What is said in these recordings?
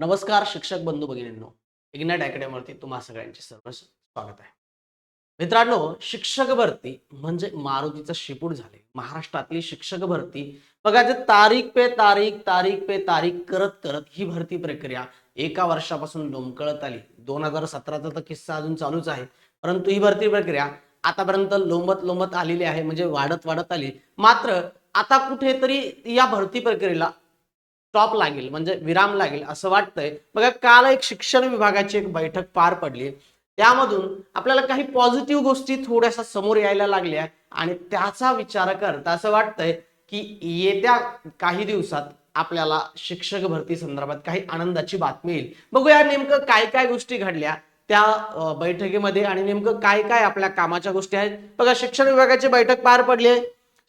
नमस्कार शिक्षक बंधू भगिनींनो इग्नॅट अकॅडमीवरती तुम्हा सगळ्यांचे सर्व स्वागत आहे. मित्रांनो शिक्षक भरती म्हणजे मारुतीचं शिपूट झाले. महाराष्ट्रातली शिक्षक भरती बघा जे तारीख पे तारीख तारीख पे तारीख करत करत ही भरती प्रक्रिया एका वर्षापासून लोंबकळत आली. दोन हजार सतराचा तर किस्सा अजून चालूच आहे परंतु ही भरती प्रक्रिया आतापर्यंत लोंबत लोंबत आलेली आहे म्हणजे वाढत वाढत आली. मात्र आता कुठेतरी या भरती प्रक्रियेला स्टॉप लागेल म्हणजे विराम लागेल असं वाटतंय. बघा काल एक शिक्षण विभागाची एक बैठक पार पडली. त्यामधून आपल्याला काही पॉझिटिव्ह गोष्टी थोड्याशा समोर यायला लागल्या आणि त्याचा विचार करता असं वाटतंय की येत्या काही दिवसात आपल्याला शिक्षक भरती संदर्भात काही आनंदाची बातमी येईल. बघूया नेमकं काय काय गोष्टी घडल्या त्या बैठकीमध्ये आणि नेमकं काय काय आपल्या कामाच्या गोष्टी आहेत. बघा शिक्षण विभागाची बैठक पार पडली आहे.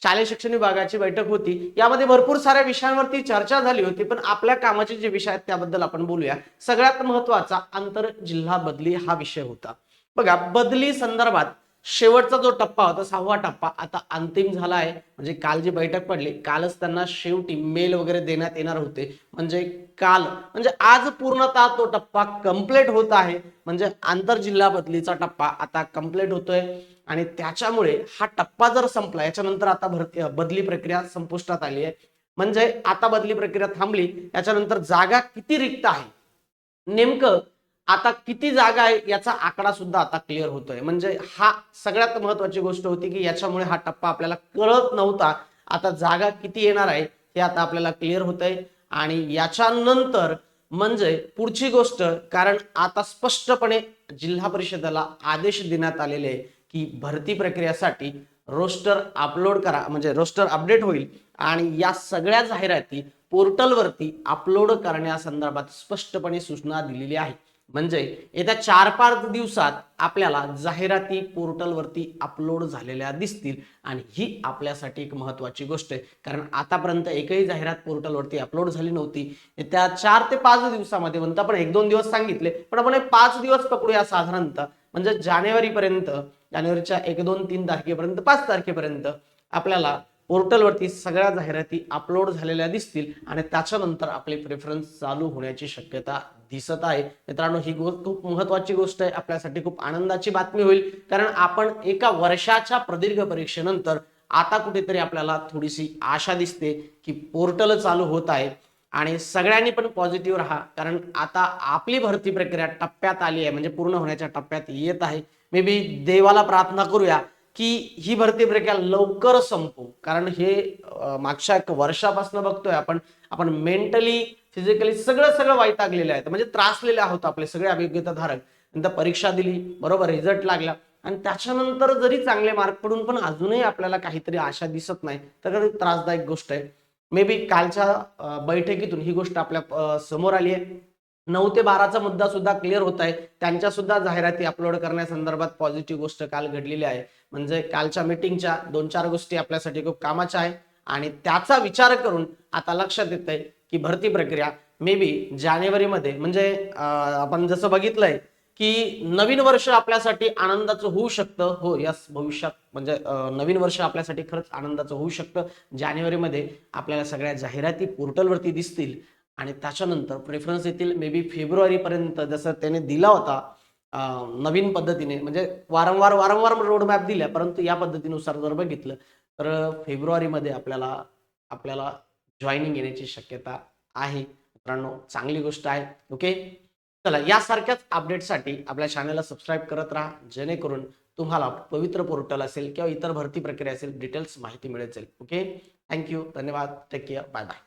शालेय शिक्षण विभागाची बैठक होती. यामध्ये भरपूर साऱ्या विषयांवरती चर्चा झाली होती पण आपल्या कामाचे जे विषय आहेत त्याबद्दल आपण बोलूया. सगळ्यात महत्त्वाचा आंतर जिल्हा बदली हा विषय होता. बघा बदली संदर्भात शेवटचा जो टप्पा होता सहावा टप्पा आता अंतिम झाला आहे म्हणजे काल जी बैठक पडली कालच त्यांना शेवटी मेल वगैरे देण्यात येणार होते. म्हणजे काल म्हणजे आज पूर्णतः तो टप्पा कंप्लीट होत आहे. म्हणजे आंतर जिल्हा बदलीचा टप्पा आता कंप्लीट होतोय. आणि त्याच्यामुळे हा टप्पा जर संपला याच्यानंतर आता भरती बदली प्रक्रिया संपुष्टात आली आहे. म्हणजे आता बदली प्रक्रिया थांबली याच्यानंतर जागा किती रिक्त आहे? नेमकं आता किती जागा आहे याचा आकडा सुद्धा आता क्लिअर होतोय. म्हणजे हा सगळ्यात महत्वाची गोष्ट होती की याच्यामुळे हा टप्पा आपल्याला कळत नव्हता. आता जागा किती येणार आहे हे आता आपल्याला क्लिअर होत आहे आणि याच्यानंतर म्हणजे पुढची गोष्ट कारण आता स्पष्टपणे जिल्हा परिषदेला आदेश देण्यात आलेले आहे की भरती प्रक्रियेसाठी रोस्टर अपलोड करा म्हणजे रोस्टर अपडेट होईल. आणि या सगळ्या जाहिराती पोर्टलवरती अपलोड करण्यासंदर्भात स्पष्टपणे सूचना दिलेली आहे. म्हणजे येत्या चार पाच दिवसात आपल्याला जाहिराती पोर्टलवरती अपलोड झालेल्या दिसतील. आणि ही आपल्यासाठी एक महत्वाची गोष्ट आहे. कारण आतापर्यंत एकही जाहिरात पोर्टलवरती अपलोड झाली नव्हती. त्या चार ते पाच दिवसामध्ये म्हणतो आपण एक दोन दिवस सांगितले पण आपण हे पाच दिवस पकडूया साधारणतः. म्हणजे जानेवारीपर्यंत जानेवारीच्या एक दोन तीन तारखेपर्यंत पाच तारखेपर्यंत आपल्याला पोर्टलवरती सगळ्या जाहिराती अपलोड झालेल्या दिसतील. आणि त्याच्यानंतर आपले प्रेफरन्स चालू होण्याची शक्यता दिसत आहे. मित्रांनो ही गोष्ट खूप महत्वाची गोष्ट आहे. आपल्यासाठी खूप आनंदाची बातमी होईल. कारण आपण एका वर्षाच्या प्रदीर्घ परीक्षेनंतर आता कुठेतरी आपल्याला थोडीशी आशा दिसते की पोर्टल चालू होत आहे. आणि सगळ्यांनी पण पॉझिटिव्ह राहा. कारण आता आपली भरती प्रक्रिया टप्प्यात आली आहे. म्हणजे पूर्ण होण्याच्या टप्प्यात येत आहे. मे बी देवाला प्रार्थना करूया. की ही भरती प्रक्रिया लवकर संपू. कारण हे मागच्या एक वर्षापासून बघतोय आपण आपण मेंटली फिजिकली सगळं सगळं वैतागलेलं आहे म्हणजे त्रासलेले आहोत आपले सगळे अभिज्ञताधारक. नंतर परीक्षा दिली बरोबर रिझल्ट लागला. आणि त्याच्यानंतर जरी चांगले मार्क पडून पण अजूनही आपल्याला काहीतरी आशा दिसत नाही. तर त्रासदायक गोष्ट आहे. मे बी कालच्या बैठकीतून ही गोष्ट आपल्यासमोर आली आहे. नऊ ते बाराचा मुद्दा सुद्धा क्लिअर होत आहे. त्यांच्या सुद्धा जाहिराती अपलोड करण्यासंदर्भात पॉझिटिव्ह गोष्ट काल घडलेली आहे. म्हणजे कालच्या मिटिंगच्या दोन चार गोष्टी आपल्यासाठी खूप कामाच्या आहे आणि त्याचा विचार करून आता लक्षात येत आहे की भरती प्रक्रिया मे बी जानेवारीमध्ये म्हणजे आपण जसं बघितलंय की नवीन वर्ष आपल्यासाठी आनंदाचं होऊ शकतं. हो यस भविष्यात म्हणजे नवीन वर्ष आपल्यासाठी खरंच आनंदाचं होऊ शकतं. जानेवारीमध्ये आपल्याला सगळ्या जाहिराती पोर्टलवरती दिसतील. आणि त्याच्यानंतर प्रेफरन्स येतील मे बी फेब्रुवारीपर्यंत जसं त्याने दिला होता नवीन पद्धतीने म्हणजे वारंवार वारंवार रोडमॅप दिल्या परंतु या पद्धतीनुसार जर बघितलं तर फेब्रुवारीमध्ये आपल्याला आपल्याला जॉईनिंग येण्याची शक्यता आहे. मित्रांनो चांगली गोष्ट आहे ओके चला यासारख्याच अपडेटसाठी आपल्या चॅनलला सबस्क्राईब करत राहा जेणेकरून तुम्हाला पवित्र पोर्टल असेल किंवा इतर भरती प्रक्रिया असेल डिटेल्स माहिती मिळत जाईल ओके थँक्यू धन्यवाद टेक केअर बाय बाय